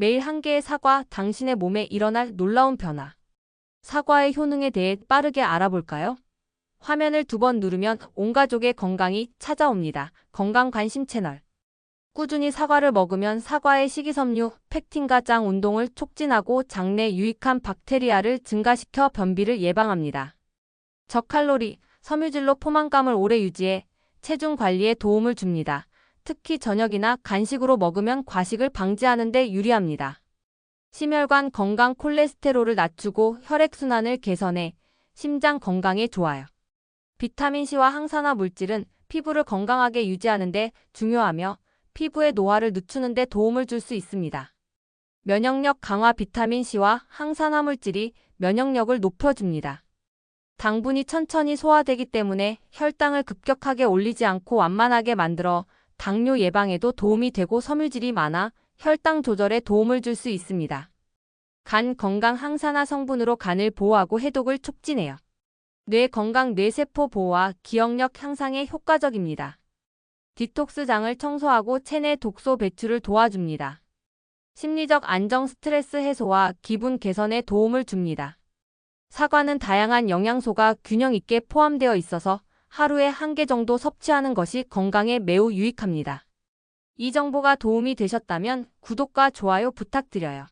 매일 한 개의 사과, 당신의 몸에 일어날 놀라운 변화. 사과의 효능에 대해 빠르게 알아볼까요? 화면을 두 번 누르면 온 가족의 건강이 찾아옵니다. 건강 관심 채널. 꾸준히 사과를 먹으면 사과의 식이섬유, 팩틴과 장 운동을 촉진하고 장내 유익한 박테리아를 증가시켜 변비를 예방합니다. 저칼로리, 섬유질로 포만감을 오래 유지해 체중 관리에 도움을 줍니다. 특히 저녁이나 간식으로 먹으면 과식을 방지하는 데 유리합니다. 심혈관 건강 콜레스테롤을 낮추고 혈액순환을 개선해 심장 건강에 좋아요. 비타민C와 항산화 물질은 피부를 건강하게 유지하는 데 중요하며 피부의 노화를 늦추는 데 도움을 줄 수 있습니다. 면역력 강화 비타민C와 항산화 물질이 면역력을 높여줍니다. 당분이 천천히 소화되기 때문에 혈당을 급격하게 올리지 않고 완만하게 만들어 당뇨 예방에도 도움이 되고 섬유질이 많아 혈당 조절에 도움을 줄 수 있습니다. 간 건강 항산화 성분으로 간을 보호하고 해독을 촉진해요. 뇌 건강 뇌세포 보호와 기억력 향상에 효과적입니다. 디톡스장을 청소하고 체내 독소 배출을 도와줍니다. 심리적 안정 스트레스 해소와 기분 개선에 도움을 줍니다. 사과는 다양한 영양소가 균형 있게 포함되어 있어서 하루에 한 개 정도 섭취하는 것이 건강에 매우 유익합니다. 이 정보가 도움이 되셨다면 구독과 좋아요 부탁드려요.